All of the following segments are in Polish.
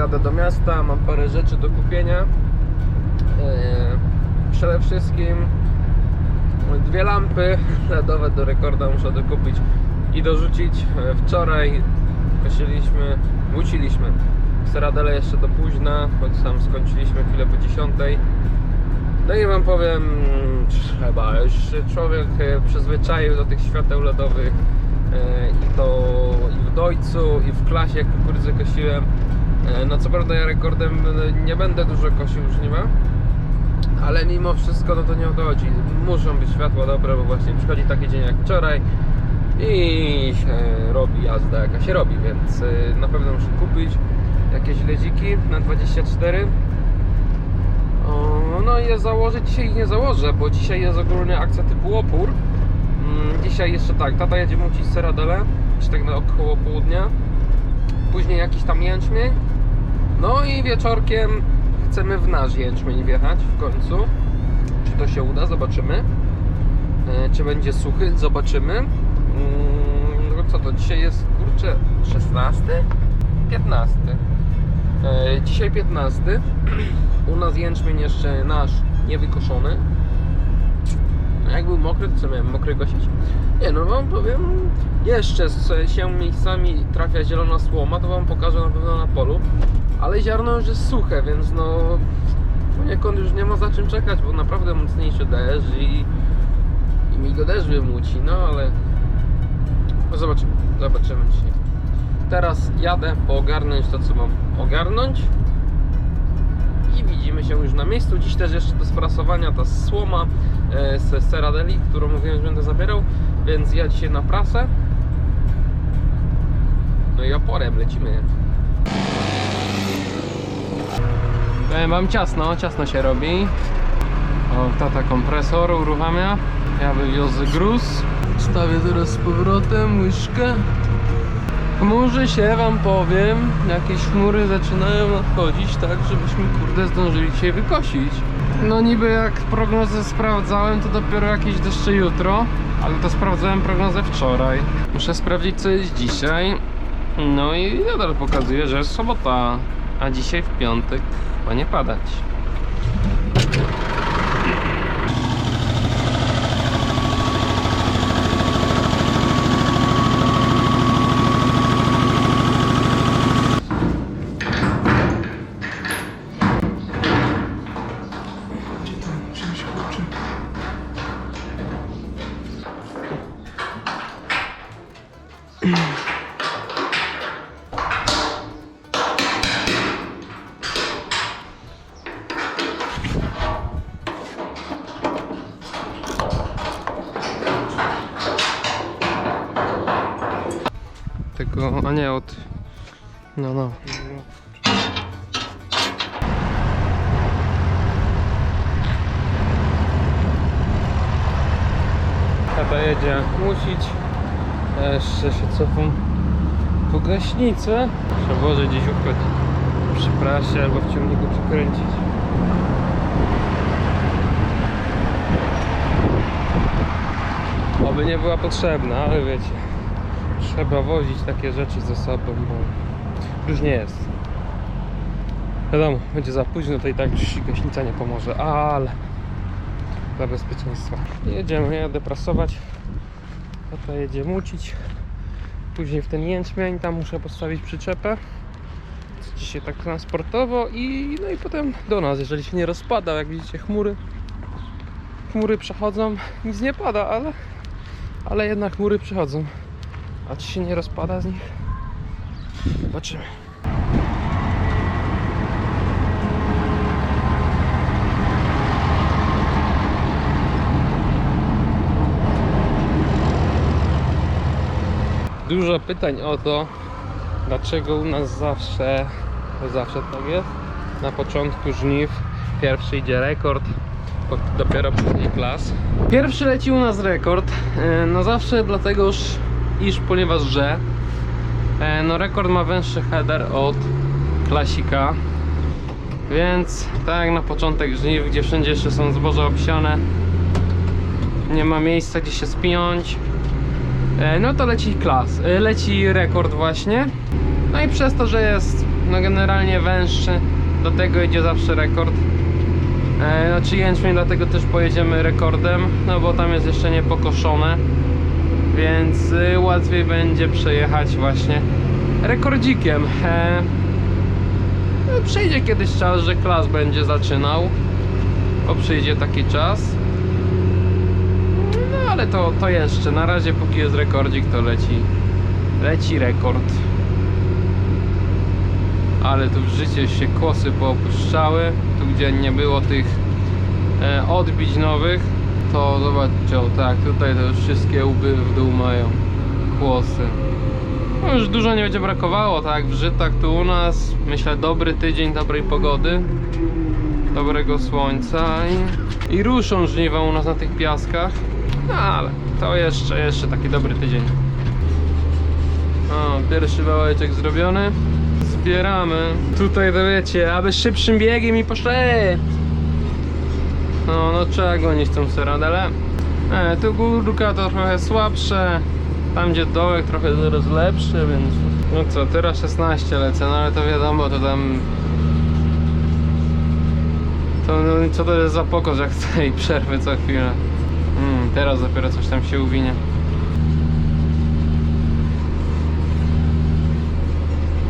Jadę do miasta, mam parę rzeczy do kupienia. Eee, Przede wszystkim dwie lampy LEDowe do rekorda muszę dokupić i dorzucić. E, Wczoraj kosiliśmy, muciliśmy seradele jeszcze do późna, choć sam skończyliśmy chwilę po 10. No i wam powiem, trzeba, już się człowiek e, przyzwyczaił do tych świateł LEDowych i to i w dojcu, i w klasie, jak kukurydzę kosiłem. E, No co prawda ja rekordem e, nie będę dużo kosił żniwa, ale mimo wszystko no to nie o to chodzi. Muszą być światła dobre, bo właśnie przychodzi taki dzień jak wczoraj i się robi jazda jaka się robi, więc e, na pewno muszę kupić jakieś ledziki na 24 o, no je założę, dzisiaj ich nie założę, bo dzisiaj jest ogólnie akcja typu opór. Mm, Dzisiaj jeszcze tak, tata jedzie mucić seradele, czy tak na około południa. Później jakiś tam jęczmień. No i wieczorkiem chcemy w nasz jęczmień wjechać w końcu. Czy to się uda? Zobaczymy. E, Czy będzie suchy? Zobaczymy. Mm, No co to, dzisiaj jest, kurczę, 16? 15. E, Dzisiaj 15. U nas jęczmień jeszcze nasz niewykoszony. Mokry, to co miałem mokry kosić? Nie no wam powiem, jeszcze się miejscami trafia zielona słoma, to wam pokażę na pewno na polu. Ale ziarno już jest suche, więc no poniekąd już nie ma za czym czekać, bo naprawdę mocniejszy deszcz i, i mi go deszcz wymuci, no ale no zobaczymy, zobaczymy dzisiaj. Teraz jadę poogarnąć to, co mam ogarnąć widzimy się już na miejscu. Dziś też jeszcze do sprasowania ta słoma e, z Ceradeli, którą mówiłem, że będę zabierał, więc ja dzisiaj na prasę. No i oporem lecimy. Powiem wam ciasno, ciasno się robi. O, tata kompresor uruchamia. Ja wywiozę gruz. Stawię teraz z powrotem łyżkę. Chmurzy się wam powiem, jakieś chmury zaczynają nadchodzić, tak żebyśmy kurde zdążyli dzisiaj wykosić. No niby jak prognozę sprawdzałem, to dopiero jakieś deszcze jutro, ale to sprawdzałem prognozę wczoraj. Muszę sprawdzić co jest dzisiaj. No i nadal pokazuje, że jest sobota, a dzisiaj w piątek ma nie padać. Tego, a nie od... No, no. Tata jedzie musić. Ja jeszcze się cofam po gaśnicę. Trzeba włożyć gdzieś układ przy prasie albo w ciągniku przykręcić. Oby nie była potrzebna, ale wiecie trzeba wozić takie rzeczy ze sobą, bo już nie jest. Wiadomo, będzie za późno, to i tak już gaśnica nie pomoże, ale dla bezpieczeństwa. Jedziemy, jadę prasować, tata jedzie mucić, później w ten jęczmień, tam muszę postawić przyczepę, dzisiaj tak transportowo i no i potem do nas, jeżeli się nie rozpada, jak widzicie chmury, chmury przechodzą, nic nie pada, ale, ale jednak chmury przechodzą. A czy się nie rozpada z nich? Zobaczymy. Dużo pytań o to, dlaczego u nas zawsze, zawsze tak jest, na początku żniw pierwszy idzie rekord, dopiero później klas. Pierwszy leci u nas rekord, e, no zawsze dlatego, iż ponieważ że e, no rekord ma węższy header od klasika więc tak jak na początek żniw, gdzie wszędzie jeszcze są zboże obsiane nie ma miejsca gdzie się spiąć e, no to leci klas, e, leci rekord właśnie. No i przez to, że jest no generalnie węższy, do tego idzie zawsze rekord. E, Znaczy jęczmień, dlatego też pojedziemy rekordem, no bo tam jest jeszcze niepokoszone, więc y, łatwiej będzie przejechać właśnie rekordzikiem. E, no, Przyjdzie kiedyś czas, że klas będzie zaczynał, bo przyjdzie taki czas. No ale to, to jeszcze, na razie póki jest rekordzik to leci, leci rekord. Ale tu w życie się kłosy poopuszczały, tu gdzie nie było tych e, odbić nowych, to zobaczcie, o tak, tutaj to już wszystkie łby w dół mają kłosy. No już dużo nie będzie brakowało, tak, w Żytach tu u nas, myślę dobry tydzień dobrej pogody, dobrego słońca i, i ruszą żniwa u nas na tych piaskach, no ale to jeszcze, jeszcze taki dobry tydzień. O, pierwszy wałeczek zrobiony. Zbieramy. Tutaj to wiecie, aby szybszym biegiem i poszedł. No, no trzeba gonić tą seradelę. E, tu górka to trochę słabsze. Tam gdzie dołek trochę zaraz lepszy, więc... No co, teraz 16 lecę, no ale to wiadomo, to tam... To no, co to jest za pokos, jak tej przerwy co chwilę. Mm, teraz dopiero coś tam się uwinie.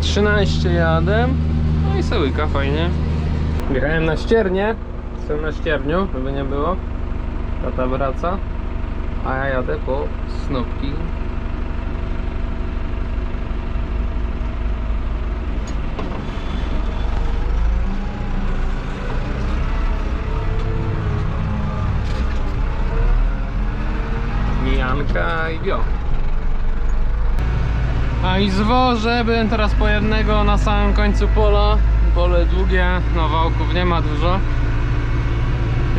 13 jadę. No i sełyka fajnie. Jechałem na ściernie. Jestem na ścierniu, żeby nie było. Tata wraca. A ja jadę po snopki. Mijanka i wio. A i zwożę, byłem teraz po jednego na samym końcu pola. Pole długie, no wałków nie ma dużo.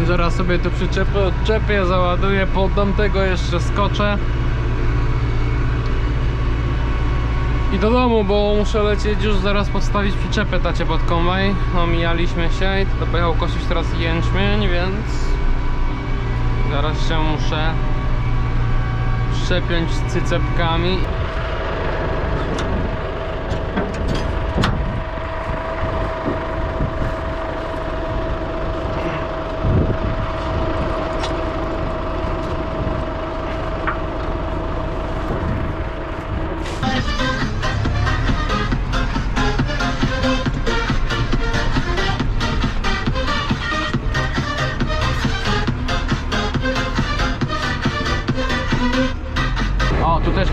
I zaraz sobie tu przyczepę odczepię, załaduję, poddam tego, jeszcze skoczę. I do domu, bo muszę lecieć już zaraz postawić przyczepę tacie pod kombaj. No mijaliśmy się i to pojechał kosić teraz jęczmień, więc zaraz się muszę szczepiąć z cycepkami.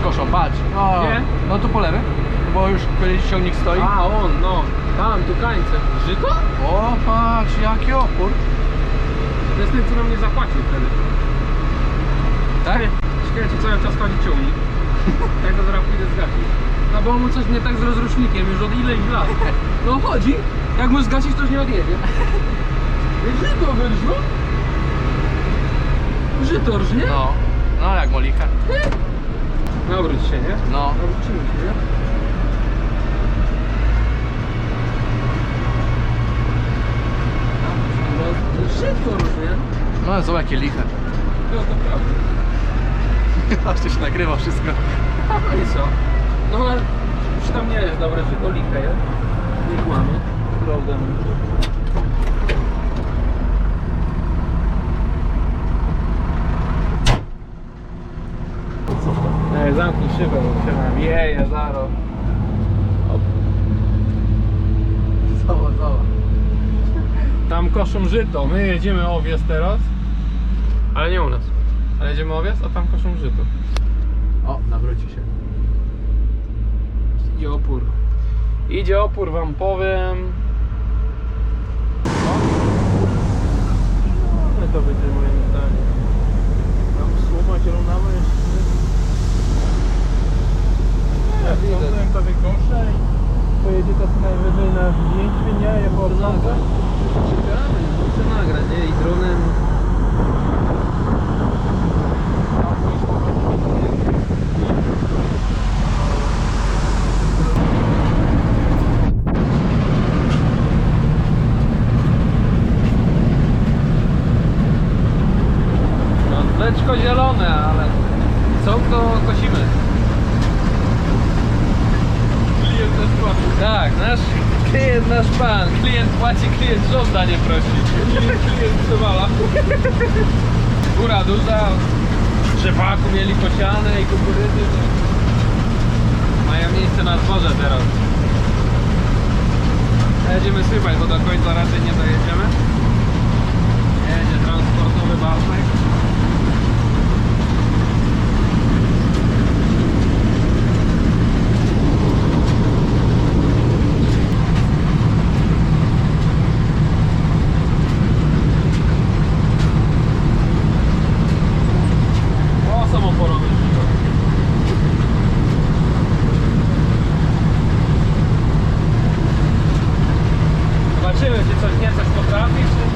Koszą, patrz. O, Gdzie? No tu po lewej, bo już kiedyś ciągnik stoi. A on, no, tam, tu kańce. Żyto? O, patrz, jaki opór. To jest ten, co nam nie zapłacił wtedy. Tak? Czy cały czas chodzi ciągnik. Tak to zaraz pójdę zgasić. No bo mu coś nie tak z rozrusznikiem już od ileś lat. No chodzi, jak mu zgasić, to już nie odjedzie. Żyto wyszło? Żyto rżnie? No, no jak molika. Obróć się, nie? No. Obrócimy się, nie? No, Żyto rżnie? No są jakie liche. No to prawda. Aż to się nagrywa wszystko. No i co? No ale już tam nie jest dobre żyto, lichę jest. Nie kłamie. Prawda. Ej, zamknij szybę, bo się nawieje zaraz. Op. Zobacz, zobacz. Tam koszą żyto, my jedziemy owiec teraz. Ale nie u nas. Ale jedziemy owiec, a tam koszą żyto. O, nawróci się. Idzie opór. Idzie opór, wam powiem. No to będzie moim zdaniem. Tam słoma zielona jeszcze. Widzę. to wykoszę i pojedzie to co najwyżej na zdjęcie, nie? Odlaga. Czekamy, chcę nagrać, nie? I dronem. No, leczko zielone, ale co, to kosimy. Klient nasz pan. Tak, nasz klient nasz pan. Klient płaci, klient żąda, nie prosi. Góra duża. Rzepaku mieli posiane i kukurydzy. Mają miejsce na dworze teraz. Jedziemy sypać, bo do końca raczej nie dojedziemy. Jedzie transportowy Bartek. O, samoporowy. Zobaczymy, czy coś nie coś potrafi, czy...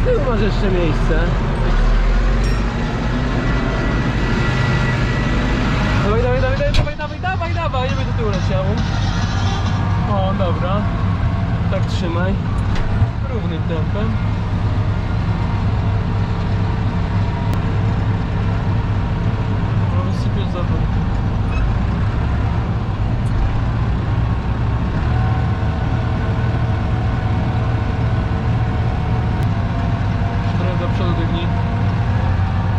Z tyłu masz jeszcze miejsce. Dawaj, dawaj, dawaj, dawaj, dawaj, dawaj, dawaj, dawaj, nie będzie tyłu leciało. O, dobra. Tak trzymaj. Równym tempem. No, wysypiesz za to. Trochę do przodu dygnij.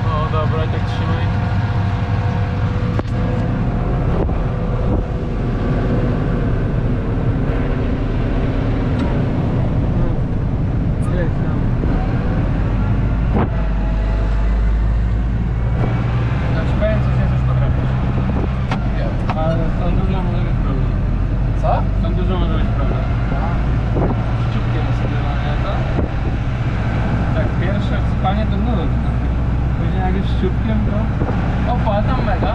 O, dobra, i tak trzymaj. No, jedź tam. Znaczy powiem coś, ja coś potrafisz. Ale z tą dużą może być problem. Co? Z tą dużą może być problem. Szczupkiem sobie to. Tak, pierwsze spanie to nudne. Jest szczupkiem to... Opa, tam mega.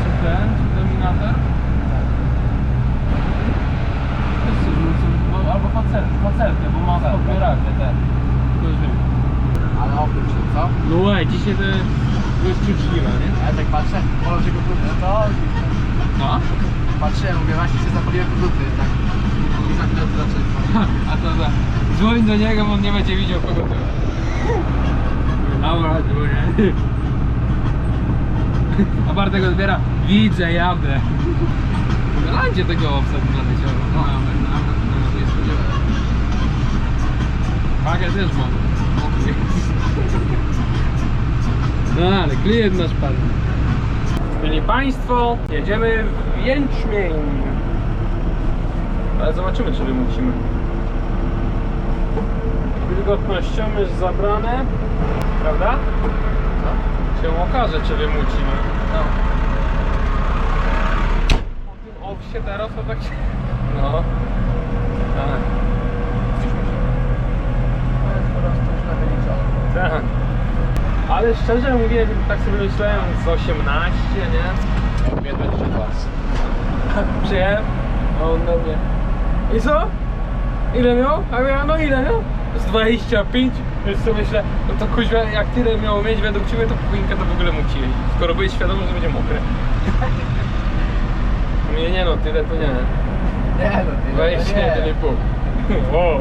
Czy ten, czy dominator? Też bo- Albo facel, facelkę, bo ma Facelkę. popierakę ten. Tylko Ale oprócz się, co? No łe, dzisiaj to jest czuczliwe, nie? Ja tak patrzę, może się kotluty. To No? patrzę, mówię, właśnie się zapaliłem kotluty, tak. I za chwilę to zaczęli. A to za... Dzwoń do niego, bo on nie będzie widział kogo to Dobra, dzwonię. A Bartek odbiera, widzę, jadę. W landzie tego offset naleciał. No, no, no, nie spodziewałem. Pagę też mam. No ale klient nasz pan. Byli Państwo, jedziemy w Jęczmień. Ale zobaczymy, czy wymucimy. Wilgotnością jest zabrane, prawda? Co? Się okaże, czy wymucimy. No. Po tym owsie teraz to tak się... No. Tak. Na wyliczone. Tak. Ale szczerze mówiąc, tak sobie myślałem z 18, nie? Mówię 22. Przyjechałem, a on do mnie. I co? Ile miał? A ja, no ile miał? Z 25. Więc sobie myślę, no to kuźwa, jak tyle miało mieć według Ciebie, to powinka to w ogóle musi jeździć. Skoro byłeś świadomy, że będzie mokre. Nie, nie no, tyle to nie. Nie no, ty 21,5. Wow.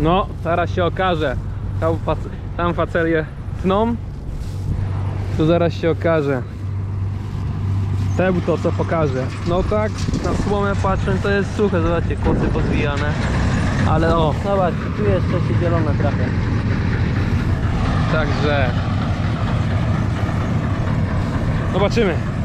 No, zaraz się okaże. Tam, fac tam facelie tną. Tu zaraz się okaże. Te to co pokaże. No tak, na słomę patrzę, to jest suche, zobaczcie, kłosy pozwijane. Ale o, zobaczcie, tu jeszcze się zielone trafia. Także... Zobaczymy.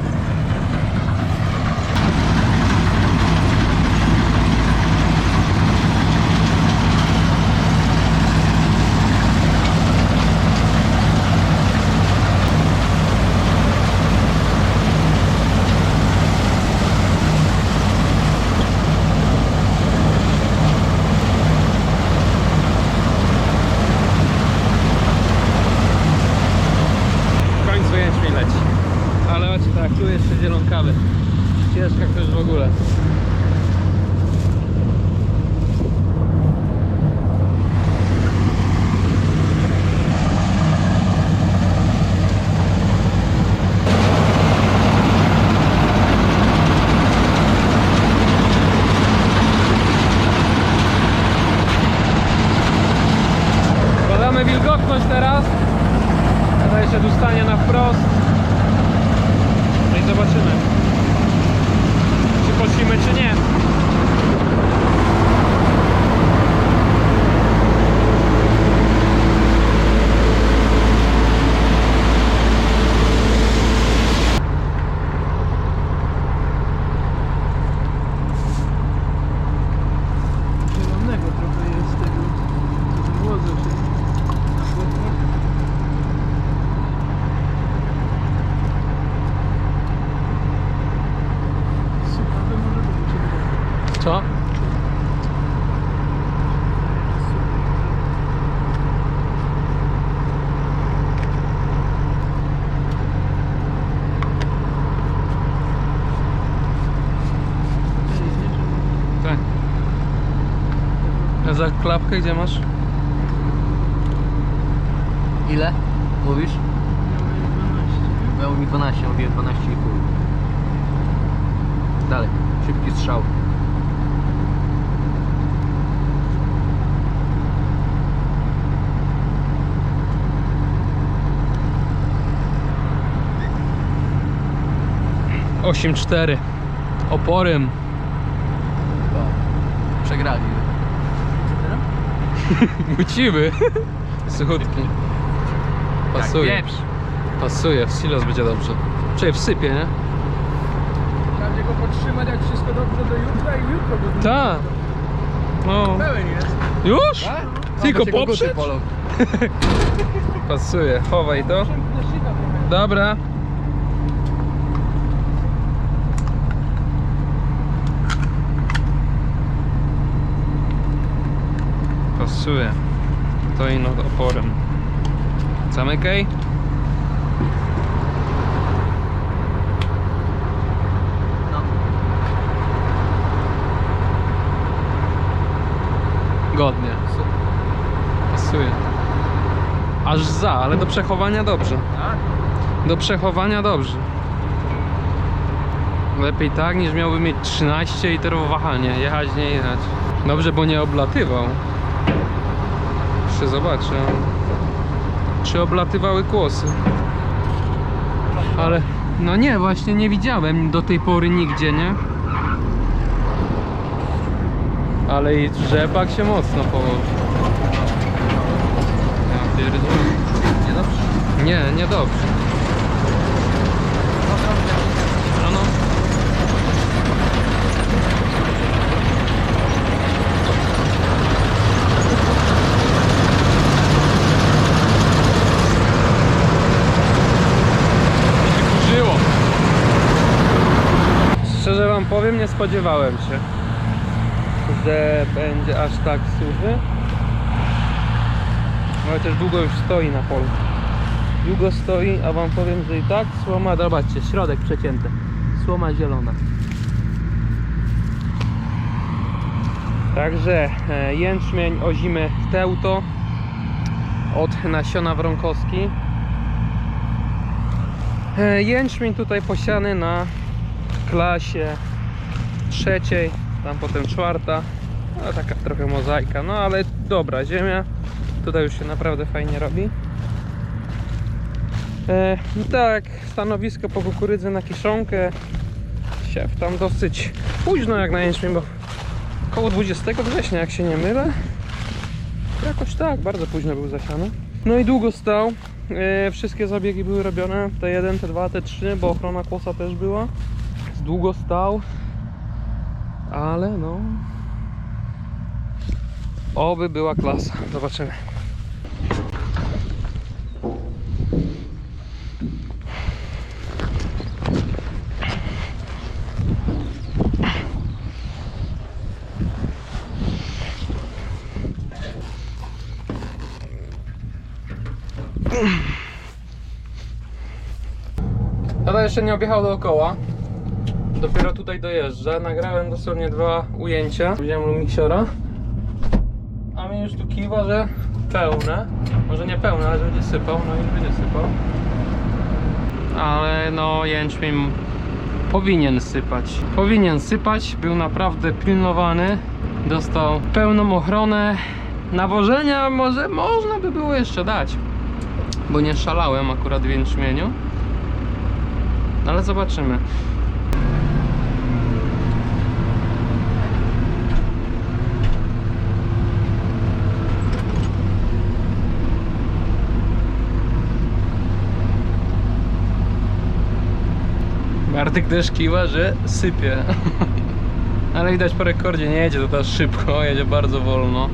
Klapkę gdzie masz? Ile? Mówisz? miałem 12. Miało mi 12, mówiłem 12,5. Dalej, szybki strzał. Osiem cztery. Oporem. Mucimy. Suchutki. Pasuje. Jak pieprz. Pasuje, w silos będzie dobrze. Czyli wsypie, nie? Trzeba go podtrzymać jak wszystko dobrze do jutra i jutro go Tak. No. Pełen jest. Już? Tak? Tylko poprzeć? Pasuje, chowaj to. Dobra. Pasuje. To i nad oporem. Zamykaj. Godnie. Pasuje. Aż za, ale do przechowania dobrze. Do przechowania dobrze. Lepiej tak niż miałby mieć 13 i wahanie. Jechać, nie jechać. Dobrze, bo nie oblatywał. Jeszcze zobaczę. Czy oblatywały kłosy? Ale. No nie, właśnie nie widziałem do tej pory nigdzie, nie? Ale i rzepak się mocno położył. Ja pierdolę. Nie dobrze. Nie, nie dobrze. No, no. Mi się kurzyło. Szczerze wam powiem, nie spodziewałem się, że będzie aż tak suchy. Chociaż długo już stoi na polu. Długo stoi, a wam powiem, że i tak słoma, zobaczcie, środek przecięty. Słoma zielona. Także e, jęczmień ozimy teuto od nasiona wronkowski. E, jęczmień tutaj posiany na klasie trzeciej, tam potem czwarta. No, taka trochę mozaika, no ale dobra ziemia. Tutaj już się naprawdę fajnie robi. E, tak, stanowisko po kukurydzy na kiszonkę. Siew tam dosyć późno jak na bo około 20 września, jak się nie mylę. Jakoś tak, bardzo późno był zasiany. No i długo stał. E, wszystkie zabiegi były robione, T1, T2, T3, bo ochrona kłosa też była. Długo stał, ale no. Oby była klasa. Zobaczymy. Tata jeszcze nie objechał dookoła. Dopiero tutaj dojeżdża. Nagrałem dosłownie dwa ujęcia. Wziąłem lumiksiora. A mi już tu kiwa, że pełne. Może nie pełne, ale że będzie sypał. No i będzie sypał. Ale no jęczmień powinien sypać. Powinien sypać. Był naprawdę pilnowany. Dostał pełną ochronę. nawożenia może można by było jeszcze dać. Bo nie szalałem akurat w jęczmieniu. Ale zobaczymy. Bartek też kiwa, że sypie. Ale widać po rekordzie nie jedzie to teraz szybko, jedzie bardzo wolno.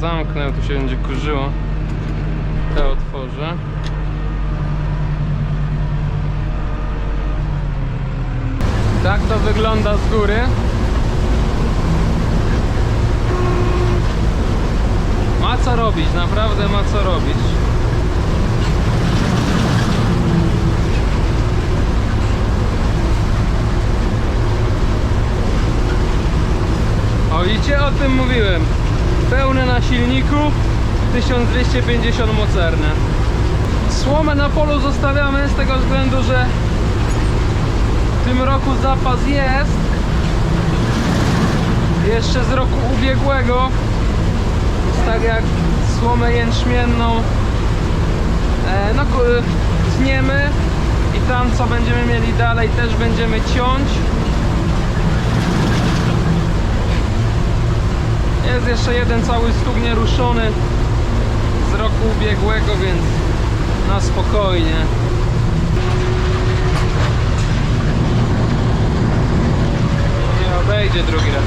Zamknę, tu się będzie kurzyło. Te otworzę. Tak to wygląda z góry. Ma co robić, naprawdę ma co robić. O widzicie, o tym mówiłem. Pełne na silniku, 1250 mocerne. Słomę na polu zostawiamy z tego względu, że w tym roku zapas jest. Jeszcze z roku ubiegłego. Tak jak słomę jęczmienną e, no, ku- tniemy i tam co będziemy mieli dalej też będziemy ciąć. Jest jeszcze jeden cały stóg nieruszony z roku ubiegłego, więc na spokojnie. Nie obejdzie drugi raz.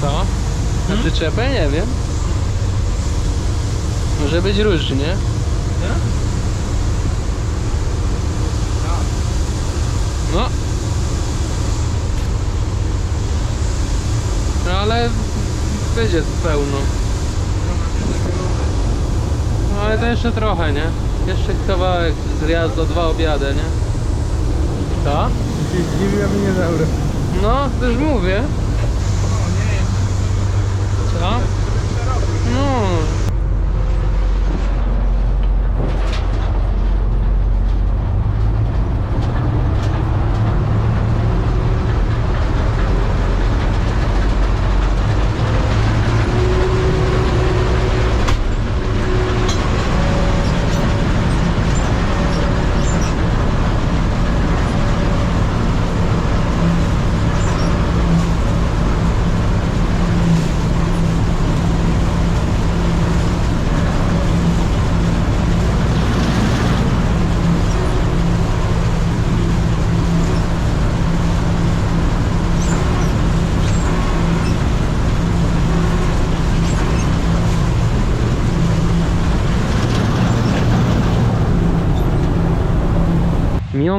Co? Na przyczepę? Nie wiem. Może być różnie. No. No ale będzie pełno. No ale to jeszcze trochę, nie? Jeszcze kawałek zjazd do dwa obiady, nie? Co? Się zdziwił, aby nie zabrał. No, też mówię. Co? No.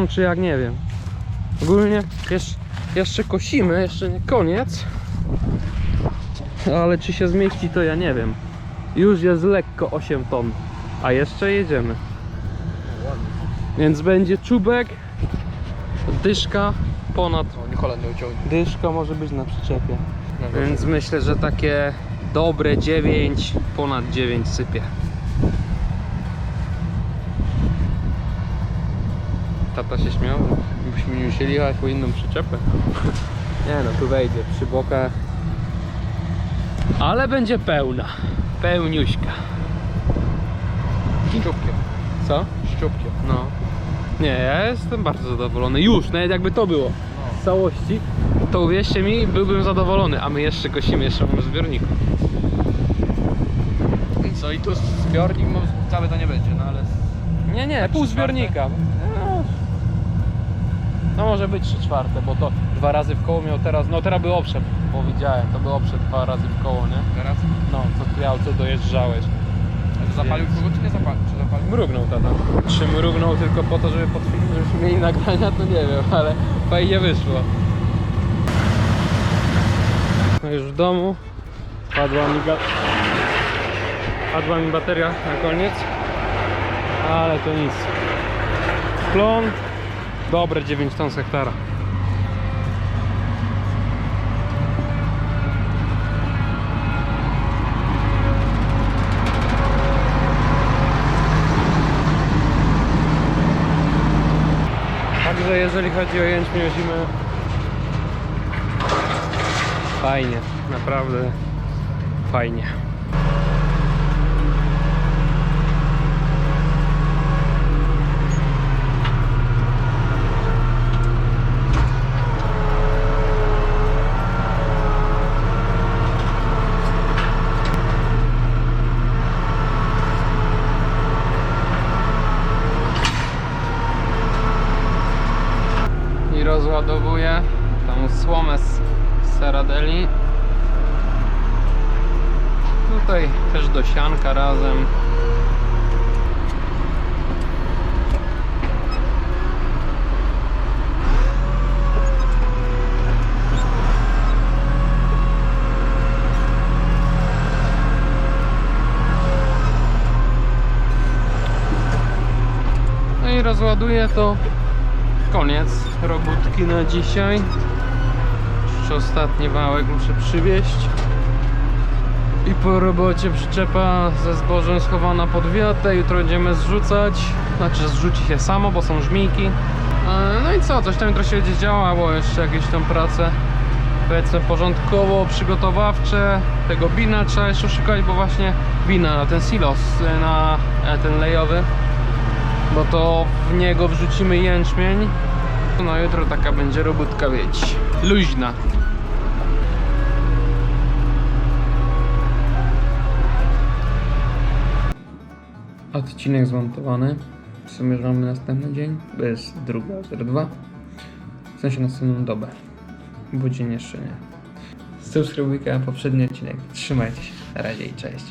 Czy jak nie wiem. Ogólnie jeszcze, jeszcze kosimy, jeszcze nie koniec. Ale czy się zmieści to ja nie wiem. Już jest lekko 8 ton, a jeszcze jedziemy. Więc będzie czubek, dyszka ponad. Dyszka może być na przyczepie. Więc myślę, że takie dobre 9, ponad 9 sypie. Tata się śmiał, byśmy nie musieli jechać po inną przyczepę. Nie no, tu wejdzie przy bokach. Ale będzie pełna. Pełniuśka. Szczupkiem. Co? Szczupkiem. No. Nie, ja jestem bardzo zadowolony. Już, nawet jakby to było w całości, to uwierzcie mi, byłbym zadowolony. A my jeszcze kosimy, jeszcze mamy zbiorniku. Co i tu zbiornik no, cały to nie będzie, no ale... Nie, nie, pół zbiornika. No. może być 3 czwarte, bo to dwa razy w koło miał teraz, no teraz był oprzed, bo widziałem, to był oprzed dwa razy w koło, nie? Teraz? No, co tu miał, co dojeżdżałeś. Zapalił kogo czy nie zapalił? Czy zapalił? Mrugnął tata. Czy mrugnął tylko po to, żeby potwierdzić, żebyśmy mieli nagrania, to nie wiem, ale fajnie wyszło. No już w domu. Padła mi, ga... Padła mi bateria na koniec. Ale to nic. Plon. Dobre 9 ton z hektara. Także jeżeli chodzi o jęczmień zimę Fajnie, naprawdę fajnie i rozładowuję tą słomę z Seradeli. Tutaj też do sianka razem. No i rozładuję to koniec robótki na dzisiaj. Jeszcze ostatni wałek muszę przywieźć. I po robocie przyczepa ze zbożem schowana pod wiatę. Jutro będziemy zrzucać. Znaczy zrzuci się samo, bo są żmijki. E, No i co, coś tam jutro się będzie działało, jeszcze jakieś tam prace powiedzmy porządkowo przygotowawcze. Tego bina trzeba jeszcze szukać, bo właśnie bina na ten silos, na e, ten lejowy bo to w niego wrzucimy jęczmień. No jutro taka będzie robótka, wiecie, luźna. Odcinek zmontowany. Zamierzamy następny dzień, bo jest druga, 02. W sensie następną dobę, bo dzień jeszcze nie. Subskrybujcie poprzedni odcinek. Trzymajcie się. Na razie i cześć.